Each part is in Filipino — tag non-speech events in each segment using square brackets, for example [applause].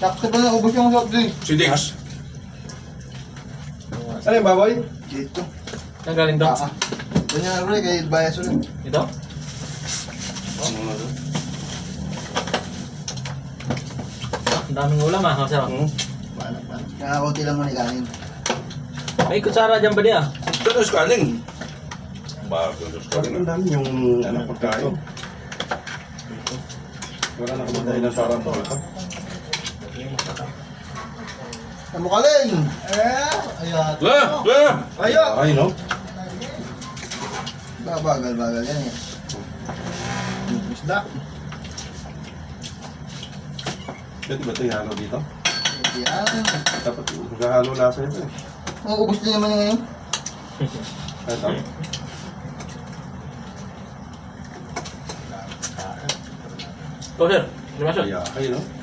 Sakto ba na ubos yung soft drink? Si Dix. Ano yung baboy? Dito. Ang galing daw. Ah, ah. Ganyan na rin, kay Bias ulit. Ito? Ang daming ulam ah. Masarap. Hmm. Paano? Kaya konti lang muna ikanin. May kutsara dyan ba niya? Pero scaling. Bago yung scaling. ang dami yung ano, pagkain? Wala na kamagay ng sarang to. Ito. Kamukaling! Eh, ayan. La! La! Ayo! Ay, no? Babagal, bagal yan eh. Isda. Pwede ba ito ihalo dito? Yan. Dapat maghahalo lasa ito eh. Maubos din naman ngayon. Ay, tama. Ito sir. Limasyon. Kaya, ay, no?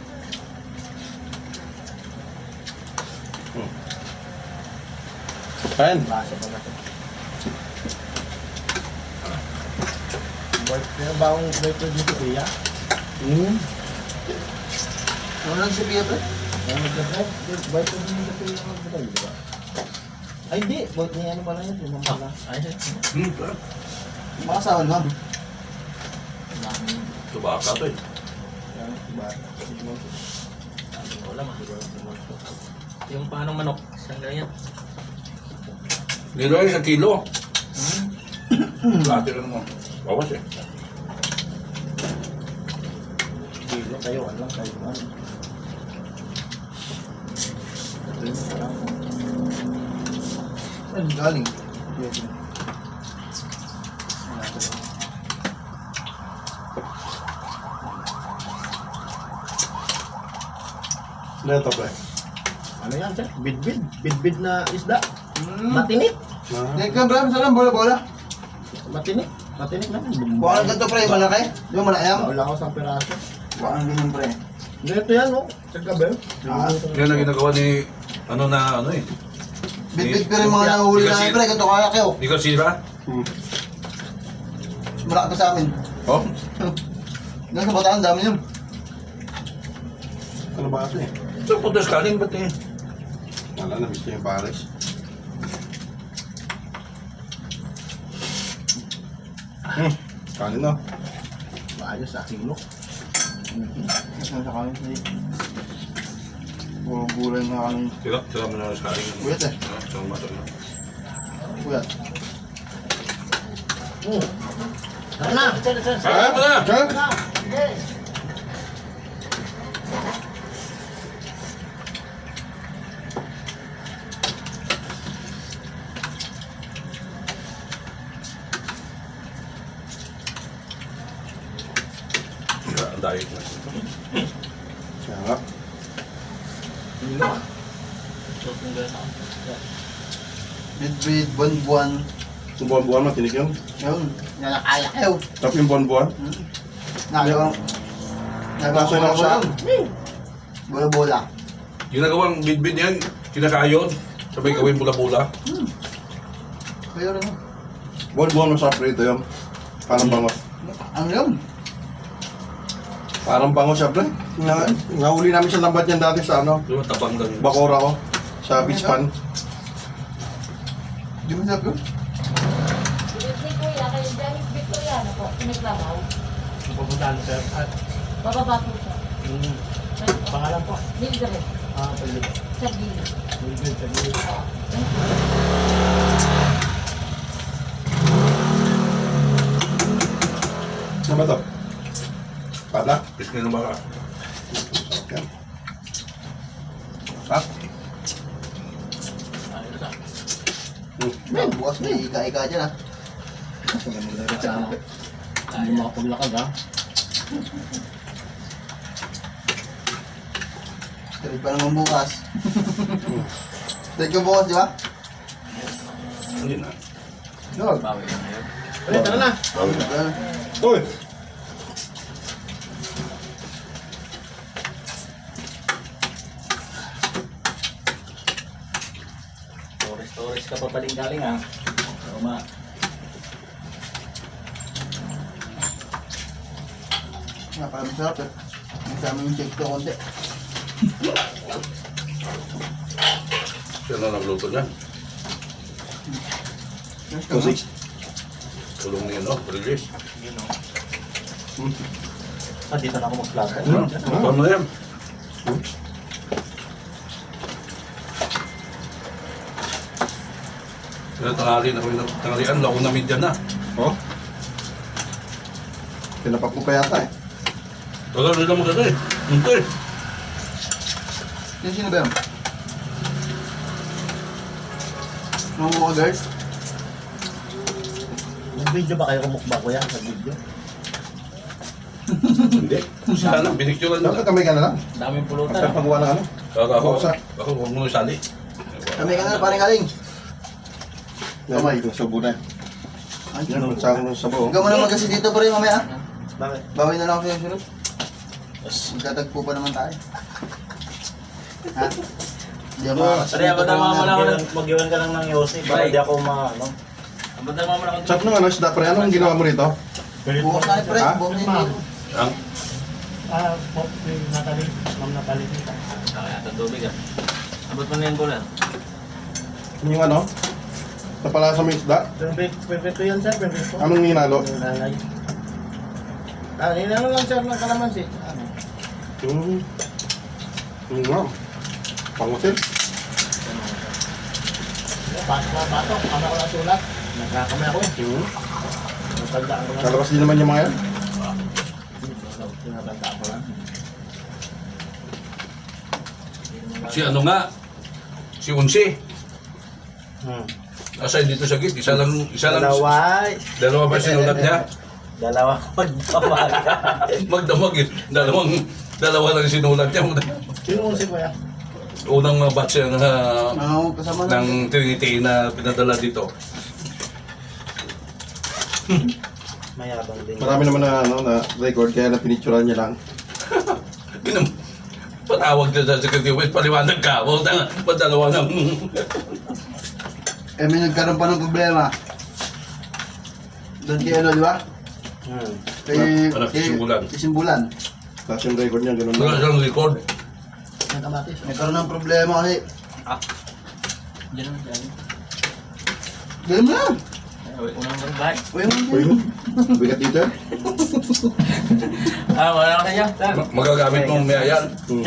Kain. Yung bagong ko dito, Kuya. Hmm. Ano lang si Pia, pre? Ano nag-drive? Bike ko din dito yung mag-drive, di ba? Ay, hindi. Bike niya ano pala yun. Lumang pala. Ayos eh. Hmm. Makasawa naman. Ito baka to eh. Yan, diba? Ulam ah. Yung paanong manok. Isang ganyan. Nilo isang kilo. Lahat yun mo. Bawas eh. Kilo kayo, lang kayo. Ano? Ito yung parang Ano galing? Ano ito, pre? Ano yan, sir? Bidbid. Bidbid na isda. Hmm. Matinik. Ah. Nek ka, Bram, saan ang bola-bola? Matinik. Matinik na. Baka ng ganito, pre, malaki. Di ba malaki yan? Wala ko sa piraso. Baka ng ganyan, pre. Hindi, ito yan, no? Sa gabi. Ah. Yan ang ginagawa ni, ano na, ano eh. Bit-bit pa rin mga nahuli Hindi namin, pre. Ganito kaya kayo. Di ka sira? Hmm. Malaki pa sa amin. Oh? [laughs] Nasa bataan, dami yun. Ano ba kasi? So, punta scaling ba't eh? Wala na, gusto yung pares. Hmm. Kanin na. Maayos sa kilo. Mas nasa kanin sa'yo. Puro gulay na kanin. Tira, tira mo na scaling. Buyat eh. Ah, Isang mato na. Kuya. Tara na! Kaya mo na! Tira, ang diet na. Kaya nga. So, kung gano'n Bit-bit, buwan-buwan. Yung buwan-buwan mo, tinik yun. Yun. Yan ang kaya kayo. Tapos yung buwan-buwan. Nagawa. Nagawa Nasa na ako sa... Bola-bola. Ginagawang bidbid yan, kinakayon. Sabay gawin bula-bula. Kaya rin. Buwan-buwan mo sa prito yun. Parang bangos. Ano yun? Parang bangos siya, pre. Na, nahuli namin sa lambat yan dati sa ano, Yung tabang lang yun. Bakora ko. Sa beach pan. Di mo sabi yun? Bit kuya, kayo dyan, bit kuya, ano po, pinaglabaw. Pupuntahan, sir. At, Bababa po siya. yung pangalan po. Mildred, Ah, pwede po. sa gilid. Mildred, sa gilid. Ano ba to? Pala? Pisngi ng baka. Yan. Ha? Ayos ah. Hmm. Bukas may ika-ika dyan ah. Hindi makapaglakad, ha? Trade pa naman bukas. Trade ka bukas, di ba? Hindi na. Yun. Bawi na ngayon. Ulit, tara na! Ganun. Uy! Storage ka pa paling galing ah. Tama. Napakarami sarap eh. Masama yung shake ko konti. Siya na nagluto niyan. Kusik. Tulong niya, no? Release. Yun o. Ah, dito na ako magplata. Hmm? Paano na yan? Kaya tangali na kami na tanghalian, lako na media na. Oh. Pinapak mo pa yata eh. Tagal nila maganda eh. Ito eh. Yan sino ba yun? Nangunguha guys? Nag-video ba kayo kumukbang kuya sa video? [laughs] Hindi. Sana, binicturean na Dapat lang. kami ka na lang. Daming pulutan. magawa ng ano. Ako, ako, Buksa. ako, huwag mo na sali. Kami ka na, paring aling. Kamay. Yung sabo na. Yan, ang sako ng sabaw. Huwag ka muna magkasi dito pa rin mamaya. Bakit? Bawi na lang ako sa sunod. Magkatagpo pa naman tayo. Ha? Hindi ako Pare, dito abad na pa mamaya. wala- Mag-iwan ka lang ng Yossi para Bye. di ako ma... Ano? Ang banda mo naman ako Sarap naman, ano, isda pre. Anong ginawa mo rito? Bukas na pre, Ha? bukas na rin. Ang, Ah, po, Natalie. Ma'am Natalie. Kaya ito tubig ah. Abot mo na yan ko lang. Yung ano? Napalasa mo yung isda? Perfect, perfecto yan sir, perfecto. Anong ninalo? Yung lalay. Ah, ninalo lang sir ng kalamansi. Ano? Hmm. Hmm, wow. Pangusil. Batok na batok, kama ko lang sulat. Nagkakamay ako eh. Hmm. Natandaan ko. Kalabas din naman yung mga yan. Tinatandaan ko lang. si ano nga, si Unsi. Hmm. Asa dito sa git, isa lang, isa lang, Dalawa. dalawa ba sinulat niya? Dalawa [laughs] [laughs] magdamag. Magdamag eh. Dalawang, dalawa lang sinulat niya. Sino si kuya? Unang uh, batch ng, uh, Oo, kasama na. ng Trinity na pinadala dito. [laughs] Mayabang din. Marami naman na, ano, na record kaya na pinicturan niya lang. Inam, patawag na sa security office, paliwanag ka. Huwag na, padalawa ng... Eh, may nagkaroon pa ng problema. Doon kay ano, di ba? Hmm. Kay, Anak, kay- Simbulan. kay Simbulan. Tapos yung record niya, ganun Wala lang. siyang record. Nagkamatis. Nagkaroon ng problema kasi. Diyan na dyan. Ganun mo Ay, unang bahay. Uy, yung Uy, bigat dito. Ah, wala ka na dyan. Sir. Ma- Magagamit mo may yan. Hmm.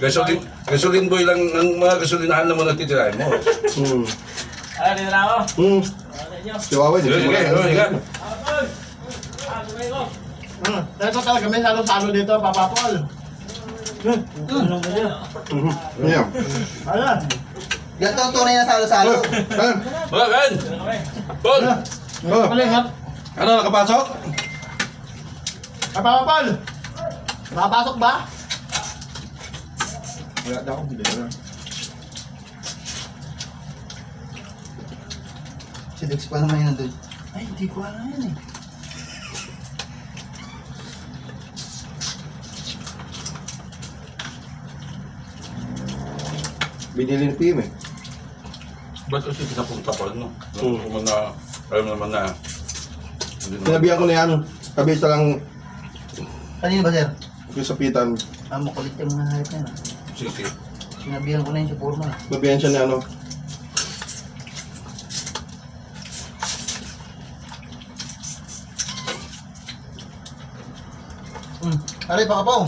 Gasolin, gasolin boy lang ng mga gasolinahan na mo natitirahin mo. Hmm. Ah, dito na ako. Hmm. Wala niyo. Chihuahua, di Sige, sige, sige, sige. Ah, sumay ko. Hmm. Ito talaga may salo-salo dito, Papa Paul. Hmm. Ano ba yun? Mhm. Ganito ang tunay na salo-salo. Mga kan! Paul! Oh, Palingat. ano, nakapasok? Papa Paul! Nakapasok ba? Wala daw, hindi na. Si Dex pa naman yun nandun. Ay, hindi ko alam yan eh. Binili ni PM eh. Ba't kasi pinapunta pa rin, no? Hmm. Kung na, alam naman na... hindi na- Sinabihan ko na yan, kabisa lang Kanino ba, sir? yung sapitan. Ah, makulit yung mga hayop na yun. ah. Sisi. Sinabihan ko na yun sa forma. eh. Sinabihan siya ni ano. Hmm. Aray, baka pa oh.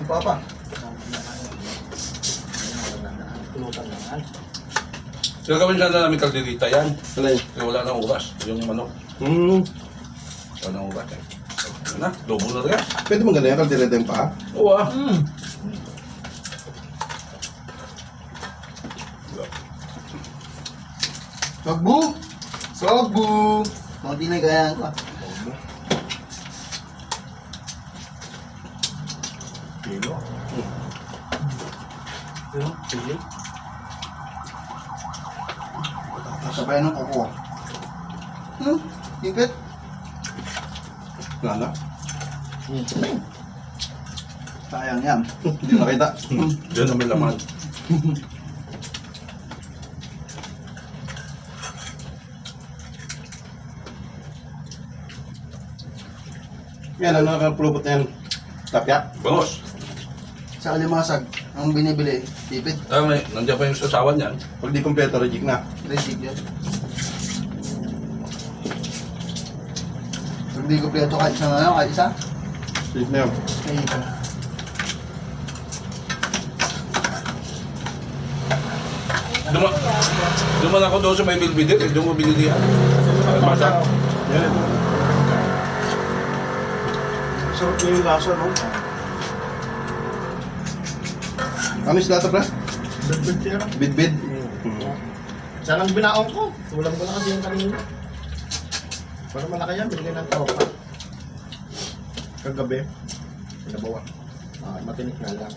Ang papa. Tulutan lang yan. Gagawin sana namin kalderita yan. Ano yun? Kasi wala nang oras. Yung manok. Hmm. Wala nang oras eh. Ano na, dobo na rin. Pwede mo ganyan, kaldirete yung paa. Oo ah. Hmm. Sagbu! Sagbu! Mga di na kaya ko ah. Kilo. Yung sili. Sabay ng kuko. Hmm? Hipit? Wala na. Sayang yan. Hindi na nakita. Diyan na may laman. Yan, ano nakapulupot na yan? Tapya? Bangos. Sa kalimasag, ang binibili, tipid. Ah, may, nandiyan pa yung sasawan niyan. Pag di kompleto, reject na. Rejig yan. Pag di kompleto kahit isang ano, kahit isa, Safe na yun. ay ito. Duma, duman ako doon sa may bilbidir, eh. Doon mo binili yan. Masa. Yan ito. Sarap na yung lasa, no? Ano isda ito, pre? Bed-bed siya. Bid-bid. Saan ang binaong ko? Tulang ko na kasi yung kanina. Para malaki yan, binigay ng tropa. Kagabi. Pinabawa. Ah, matinik na lang.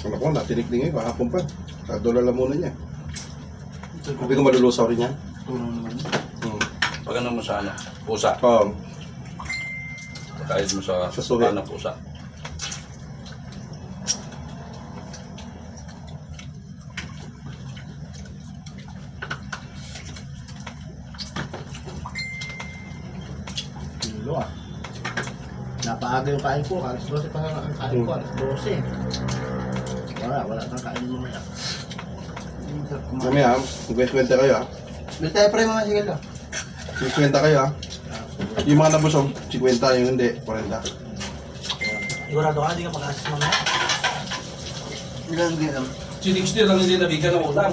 Ano ko, natinik din ngayon, kahapon pa. Sa dola lang muna niya. Hindi ko malulusaw rin yan. Tulong naman. Hmm. Pag ano mo sa ano, pusa. Oo. Kahit mo sa, Sa suhi. ano, pusa. Kilo ah. Napaaga yung kain ko. Alas 12 pa nga ang kain ko. Alas 12. Wala, wala kang kain mo mamaya. Mamaya, mag-kwenta kayo ah. Bili tayo pre mga sigal ah. Mag-kwenta kayo ah. Yung mga nabusog, 50, yung hindi, 40. Sigurado ka, hindi ka mag-assist mamaya. Ilan din lang. Si Dixter lang hindi nabigyan ng ulam.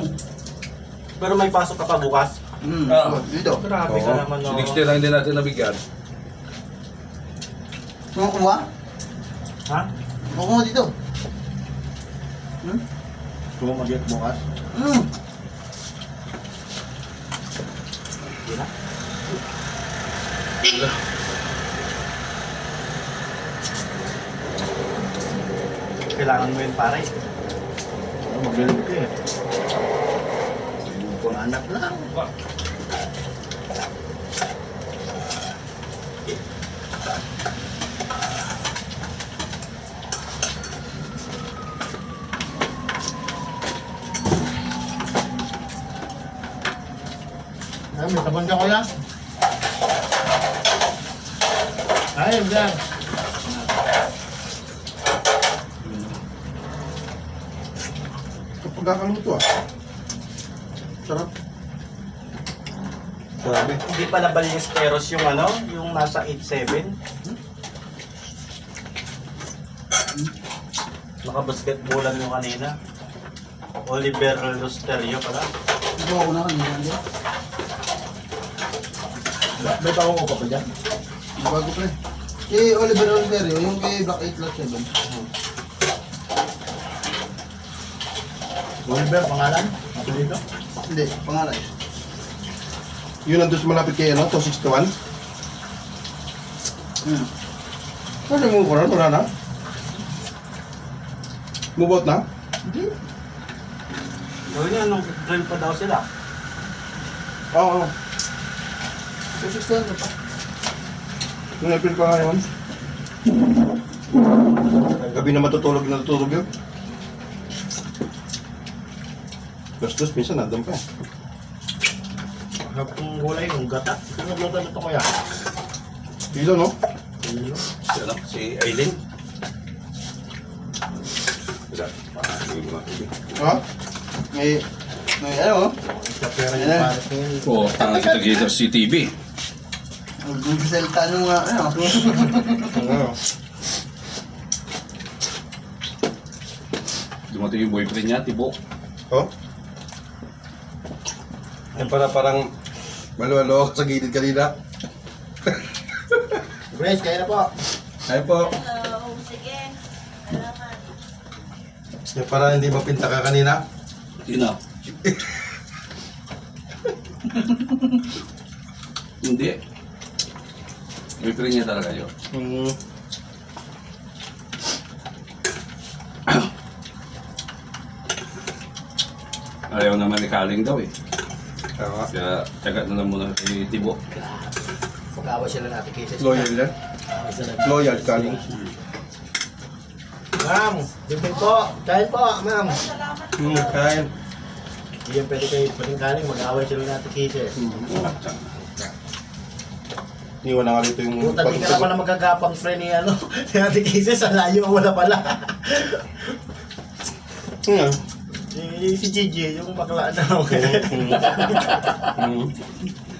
Pero may pasok ka pa bukas. Hmm, Ah. dito. Grabe ka Oo. naman, Si no. Dixter lang hindi natin nabigyan. Kumukuha? Ha? Kumukuha dito. Hmm? Kung mag-get bukas. Hmm. Hindi na. Kailangan mo yun, pare. Ano, magaling ka eh. Kung anak lang. Ay, may sabon ka kuya? Ay, yan. Kapag kakaluto ah. Sarap. Grabe. Hindi pala Ballesteros yung ano, yung nasa 8-7. Nakabasketballan yung kanina. Oliver Lusterio pala. Ito ako na kanina. hindi? May tawang ko pa pa dyan? Bago pre. Kay Oliver Oliverio, yung kay Black 8 Lot 7. Oliver, pangalan? Apelido? Hindi, pangalan. Yun nandun sa malapit kay ano, 261. Hmm. Ano mo ko na? Wala na? Out na? Hindi. Gawin niya, nung drill pa daw sila. Oo. Oh, Susustuhan mo pa. Yung April pa nga yun. Gabi na matutulog na natutulog yun. Gastos, minsan nandun pa. Harap ng gulay, ng gata. Sino nagluto nito kuya? Kilo, no? Kilo. Si, ano, si Aileen. Ha? May, may ano, Sa pera Ayan yung na. pares ngayon. Oo, oh, tanga kita kita si TV. Magsasalita nung mga, ano, Oo. [laughs] Dumating yung boyfriend niya, Tibo. Oh? Yan para parang maluwalo ako sa gilid kanina. Grace, kaya na po. Ay po. Hello, sige. Salamat. Yan para hindi mapinta ka kanina. Sino? Hindi. Boyfriend niya talaga yun. Hmm. Ayaw naman ni Kaling daw eh. Tama. Kaya tsaga na lang muna si Tibo. Mag-awa sila natin cases. Loyal yan. Mag-awa sila. Loyal kaling. Ma'am, bibig po. Kain po, ma'am. Hmm, kain. Hindi yan pwede kayo pwedeng kaling. Mag-away sila natin cases. Iniwan na nga dito yung... Puta, di ka na pala magagapang friend ni ano. [laughs] Ni Ate Casey, sa layo wala pala. Hmm. Si, si Gigi, yung bakla na. [laughs] Hmm.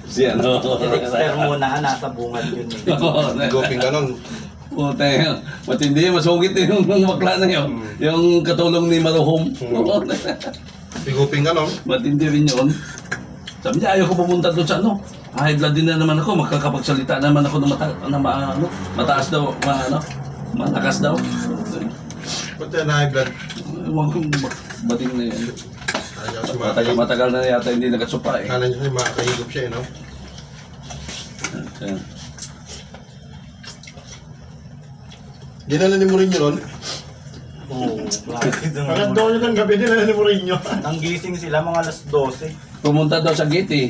Si ano. Si Dexter muna, nasa bungad yun eh. Goping ganon. Puta yun. Matindi, masungit yung bakla na yun. Yung katulong ni Maruhom. Oo. Goping ganon. Matindi rin yun. Sabi niya, ayaw ko pumunta doon sa ano. High blood din na naman ako. Magkakapagsalita naman ako ng mata, na ma, ano, mataas daw. Ma, ano, malakas daw. Ba't yan high blood? Ewan ko, ba- bating na yun. Ayaw si Matagal, Mata. matagal na yata hindi nagkasupa eh. Kala niya siya makakahigop siya, eh, no? Ayan. Dinala ni Mourinho ron. Oo. [laughs] Parang doon yung gabi nila ni Mourinho. [laughs] Nang gising sila mga alas 12. Pumunta daw sa gate eh.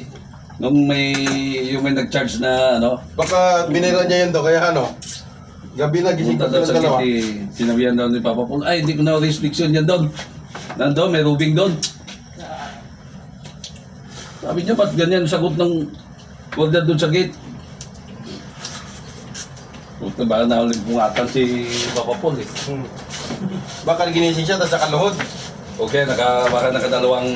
Nung may, yung may nag-charge na ano, Baka binira niya yun daw, kaya ano? Gabi na gising pa daw silang sa dalawa. eh. Sinabihan daw ni Papa Paul, ay hindi ko na restriction yan doon. Nandun, may rubing doon. Sabi niya, ba't ganyan sagot ng order doon sa gate? Puta ba na ulit pungatan si Papa Paul eh. Hmm. Baka ginising siya, tapos nakaluhod. Okay, naka, baka nakadalawang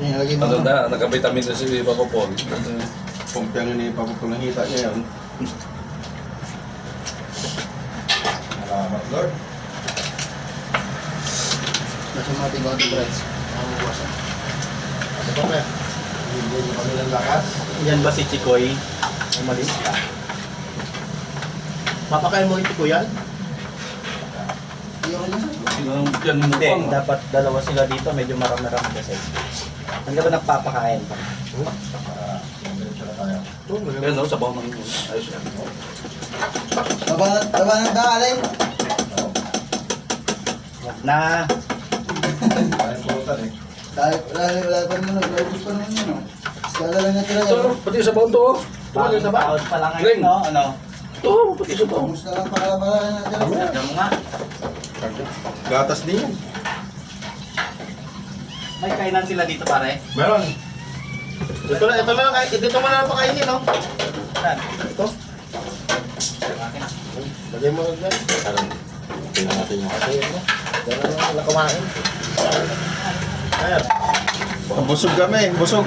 Yan, lagay mo. ano na, naka-vitamin na si Papa Paul. Kumpiyano ni Papa kung nakita niya yun. Salamat, Lord. Nasa mga tingkong breads. Ang buwasan. Ano ba, pre? Bibigyan niyo kami ng lakas. Yan ba si Chikoy? Umalis ka. Papakain mo ito ko yan? Yan mo Hindi, dapat dalawa sila dito, medyo marami-rami kasi. Ang ba nagpapakain pa? Ito, maganda. Yan o, sabaw ng ayos yan. Baba ng daalay. Na. Dahil, dahil, wala pa naman, naubos pa naman yun. oh. Kala lang. Ito, pati sabaw to. oh. Bagong taon pa lang Ring. ngayon, no? Ano? Ito, pati sabaw. Ubus na lang para para. Tignan mo nga. Gatas din yan. May kainan sila dito pare. Meron. Ito na, ito na lang. kahit- Dito mo na lang pakainin, no? Saan? Ito. Lagay mo lang yan. Tingnan natin yung kasi. Gano'n lang sila kumain. Ayan. Busog kami, busog.